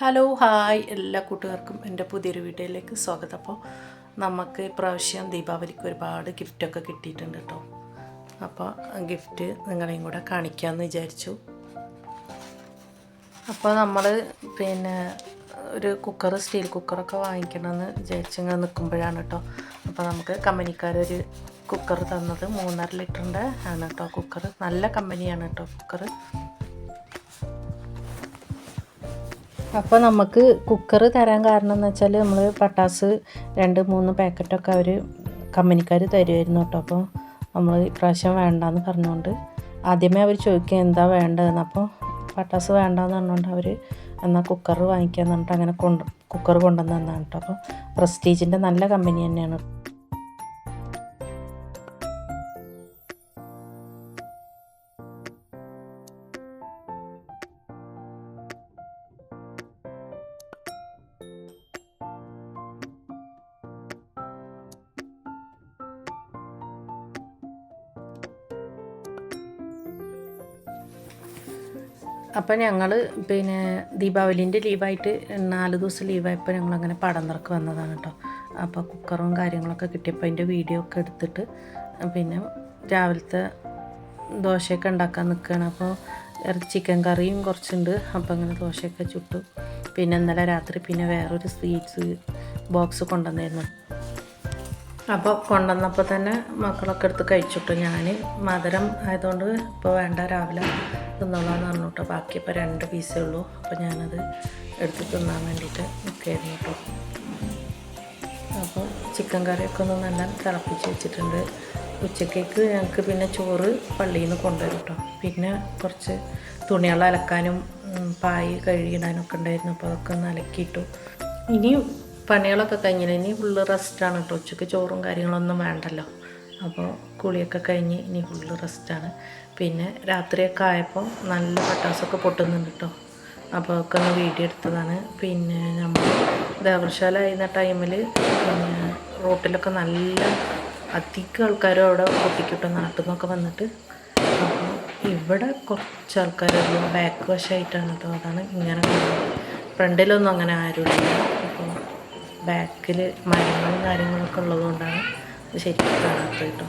Hello hi എല്ലാ കൂട്ടുകാർക്കും എന്റെ പുതിയൊരു വീഡിയോയിലേക്ക് സ്വാഗതം. അപ്പോൾ നമുക്ക് ഇപ്രാവശ്യം ദീപാവലിക്ക് ഒരുപാട് ഗിഫ്റ്റൊക്കെ കിട്ടിയിട്ടുണ്ട് കേട്ടോ. അപ്പോൾ ഗിഫ്റ്റ് നിങ്ങളെയും കൂടെ കാണിക്കാമെന്ന് വിചാരിച്ചു. അപ്പോൾ നമ്മൾ പിന്നെ ഒരു കുക്കർ സ്റ്റീൽ കുക്കറൊക്കെ വാങ്ങിക്കണമെന്ന് വിചാരിച്ചിങ്ങനെ നിൽക്കുമ്പോഴാണ് കേട്ടോ. അപ്പോൾ നമുക്ക് കമ്പനിക്കാരൊരു കുക്കർ തന്നത് മൂന്നര ലിറ്ററിന്റെ ആണ് കേട്ടോ. കുക്കർ നല്ല കമ്പനിയാണ് കേട്ടോ കുക്കർ അപ്പോൾ നമുക്ക് കുക്കർ തരാൻ കാരണം എന്ന് വെച്ചാൽ നമ്മൾ പട്ടാസ് രണ്ട് മൂന്ന് പാക്കറ്റൊക്കെ അവർ കമ്പനിക്കാർ തരുമായിരുന്നു കേട്ടോ അപ്പോൾ നമ്മൾ ഇപ്രാവശ്യം വേണ്ടാന്ന് പറഞ്ഞുകൊണ്ട് ആദ്യമേ അവർ ചോദിക്കുക എന്താ വേണ്ടതെന്ന്? അപ്പോൾ പട്ടാസ് വേണ്ടാന്ന് പറഞ്ഞുകൊണ്ട് അവർ എന്നാൽ കുക്കർ വാങ്ങിക്കാന്ന് പറഞ്ഞിട്ട് അങ്ങനെ കൊണ്ട് കുക്കർ കൊണ്ടുവന്ന് തന്നാണ് കേട്ടോ അപ്പോൾ പ്രസ്റ്റീജിന്റെ നല്ല കമ്പനി തന്നെയാണ്. അപ്പം ഞങ്ങൾ പിന്നെ ദീപാവലിന്റെ ലീവായിട്ട് നാല് ദിവസം ലീവായപ്പോൾ ഞങ്ങൾ അങ്ങനെ പടന്നിറക്ക് വന്നതാണ് കേട്ടോ അപ്പോൾ കുക്കറും കാര്യങ്ങളൊക്കെ കിട്ടിയപ്പോൾ അതിന്റെ വീഡിയോ ഒക്കെ എടുത്തിട്ട് പിന്നെ രാവിലത്തെ ദോശയൊക്കെ ഉണ്ടാക്കാൻ നിൽക്കുകയാണ് അപ്പോൾ ചിക്കൻ കറിയും കുറച്ചുണ്ട്. അപ്പോൾ അങ്ങനെ ദോശയൊക്കെ ചുട്ടു. പിന്നെ ഇന്നലെ രാത്രി പിന്നെ വേറൊരു സ്വീറ്റ്സ് ബോക്സ് കൊണ്ടുവന്നായിരുന്നു അപ്പോൾ കൊണ്ടുവന്നപ്പോൾ തന്നെ മക്കളൊക്കെ എടുത്ത് കഴിച്ചിട്ടു ഞാൻ മധുരം ആയതുകൊണ്ട് ഇപ്പോൾ വേണ്ട രാവിലെ തിന്നോളാന്ന് പറഞ്ഞു ബാക്കി ഇപ്പോൾ രണ്ട് പീസേ ഉള്ളൂ. അപ്പോൾ ഞാനത് എടുത്ത് തിന്നാൻ വേണ്ടിയിട്ട് നിൽക്കുകയായിരുന്നു കേട്ടോ അപ്പോൾ ചിക്കൻ കറിയൊക്കെ ഒന്ന് നല്ല തിളപ്പിച്ച് വെച്ചിട്ടുണ്ട്. ഉച്ചക്കേക്ക് ഞങ്ങൾക്ക് പിന്നെ ചോറ് പള്ളിയിൽ നിന്ന് കൊണ്ടുവരും കേട്ടോ പിന്നെ കുറച്ച് തുണികൾ അലക്കാനും പായ് കഴുകിടാനും ഉണ്ടായിരുന്നു. അപ്പോൾ അതൊക്കെ ഒന്ന് അലക്കിയിട്ടു. ഇനിയും പണികളൊക്കെ കഴിഞ്ഞില്ല ഇനി ഫുള്ള് റെസ്റ്റാണ് കേട്ടോ ഉച്ചയ്ക്ക് ചോറും കാര്യങ്ങളൊന്നും വേണ്ടല്ലോ. അപ്പോൾ കുളിയൊക്കെ കഴിഞ്ഞ് ഇനി ഫുള്ള് റെസ്റ്റാണ് പിന്നെ രാത്രിയൊക്കെ ആയപ്പോൾ നല്ല പട്ടാസൊക്കെ പൊട്ടുന്നുണ്ട് കേട്ടോ അപ്പോൾ ഒക്കെ ഒന്ന് വീഡിയോ എടുത്തതാണ്. പിന്നെ നമ്മൾ ദേവർശാല ആയിരുന്ന ടൈമിൽ പിന്നെ റോട്ടിലൊക്കെ നല്ല അധികം ആൾക്കാരും അവിടെ പൊട്ടിക്കിട്ടോ നാട്ടിൽ നിന്നൊക്കെ വന്നിട്ട് അപ്പോൾ ഇവിടെ കുറച്ച് ആൾക്കാരുള്ളൂ ബാക്ക് വശമായിട്ടാണ് കേട്ടോ അതാണ് ഇങ്ങനെ ഫ്രണ്ടിലൊന്നും അങ്ങനെ ആരുമില്ല. ബാക്കിൽ മരങ്ങളും കാര്യങ്ങളൊക്കെ ഉള്ളതുകൊണ്ടാണ് ഇത് ശരിക്കും കാണാത്തത് കേട്ടോ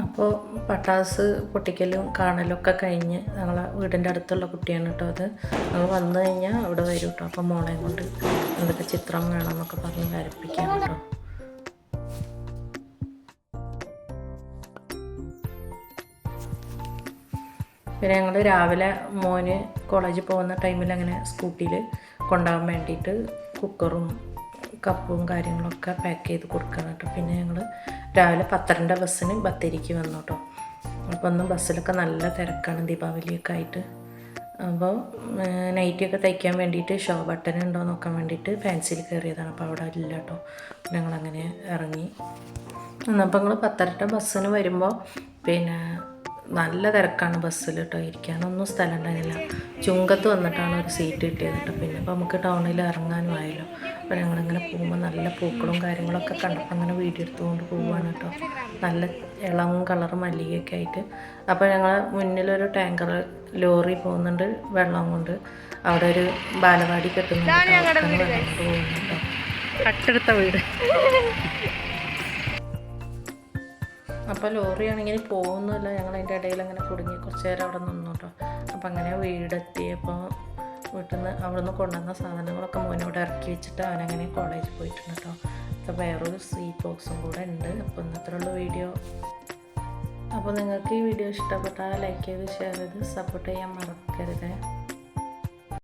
അപ്പോൾ പട്ടാസ് പൊട്ടിക്കലും കാണലൊക്കെ കഴിഞ്ഞ് ഞങ്ങളെ വീടിന്റെ അടുത്തുള്ള കുട്ടിയാണ് കേട്ടോ അത്. ഞങ്ങൾ വന്നു കഴിഞ്ഞാൽ അവിടെ വരും കേട്ടോ. അപ്പോൾ മോളെയും കൊണ്ട് എന്തൊക്കെ ചിത്രം വേണമെന്നൊക്കെ പറഞ്ഞ് വരപ്പിക്കാം കേട്ടോ. പിന്നെ ഞങ്ങൾ രാവിലെ മോന് കോളേജിൽ പോകുന്ന ടൈമിൽ അങ്ങനെ സ്കൂട്ടിയിൽ കൊണ്ടുപോകാൻ വേണ്ടിയിട്ട് കുക്കറും കപ്പും കാര്യങ്ങളൊക്കെ പാക്ക് ചെയ്ത് കൊടുക്കണം കേട്ടോ. പിന്നെ ഞങ്ങൾ രാവിലെ പത്തരണ്ട ബസ്സിന് ബത്തേരിക്ക് വന്നു കേട്ടോ. അപ്പോൾ ഒന്നും ബസ്സിലൊക്കെ നല്ല തിരക്കാണ് ദീപാവലിയൊക്കെ ആയിട്ട്. അപ്പോൾ നൈറ്റിയൊക്കെ തയ്ക്കാൻ വേണ്ടിയിട്ട് ഷോ ബട്ടൺ ഉണ്ടോ നോക്കാൻ വേണ്ടിയിട്ട് ഫാൻസിയിൽ കയറിയതാണ്. അപ്പോൾ അവിടെ ഇല്ല കേട്ടോ. ഞങ്ങളങ്ങനെ ഇറങ്ങി. എന്നപ്പോൾ ഞങ്ങൾ പത്തരട്ട ബസ്സിന് വരുമ്പോൾ പിന്നെ നല്ല തിരക്കാണ് ബസ്സിൽ കേട്ടോ ഇരിക്കാനൊന്നും സ്ഥലം ഉണ്ടായിരുന്നില്ല. ചുങ്കത്ത് വന്നിട്ടാണ് ഒരു സീറ്റ് കിട്ടിയത് കേട്ടോ. പിന്നെ അപ്പോൾ നമുക്ക് ടൗണിൽ ഇറങ്ങാനും ആയല്ലോ അപ്പോൾ ഞങ്ങളിങ്ങനെ പോകുമ്പോൾ നല്ല പൂക്കളും കാര്യങ്ങളൊക്കെ കണ്ടപ്പോൾ അങ്ങനെ വീഡിയോ എടുത്തുകൊണ്ട് പോവുകയാണ് കേട്ടോ. നല്ല ഇളം കളർ മല്ലികയൊക്കെ ആയിട്ട്. അപ്പോൾ ഞങ്ങൾ മുന്നിലൊരു ടാങ്കർ ലോറി പോകുന്നുണ്ട് വെള്ളം കൊണ്ട്. അവിടെ ഒരു ബാലവാടി കെട്ടുന്നുണ്ട്. കേട്ടോ. അവിടുന്ന് വെള്ളം കൊണ്ട് പോകുന്നു കേട്ടോ വീട്. അപ്പോൾ ലോറി ആണെങ്കിൽ പോകുന്നില്ല ഞങ്ങൾ അതിന്റെ ഇടയിൽ അങ്ങനെ കുടുങ്ങി കുറച്ച് നേരം അവിടെ നിന്നു കേട്ടോ അപ്പം അങ്ങനെ വീടെത്തിയപ്പോൾ വീട്ടിൽ നിന്ന് അവിടെ നിന്ന് കൊണ്ടുവന്ന സാധനങ്ങളൊക്കെ മോനോട് ഇറക്കി വെച്ചിട്ട് അവനങ്ങനെ കോളേജിൽ പോയിട്ടുണ്ട് കേട്ടോ അപ്പോൾ വേറൊരു സ്വീറ്റ് ബോക്സും കൂടെ ഉണ്ട്. അപ്പോൾ ഇന്നത്രയുള്ള വീഡിയോ അപ്പോൾ നിങ്ങൾക്ക് ഈ വീഡിയോ ഇഷ്ടപ്പെട്ടാൽ ലൈക്ക് ചെയ്ത് ഷെയർ ചെയ്ത് സപ്പോർട്ട് ചെയ്യാൻ മറക്കരുത്.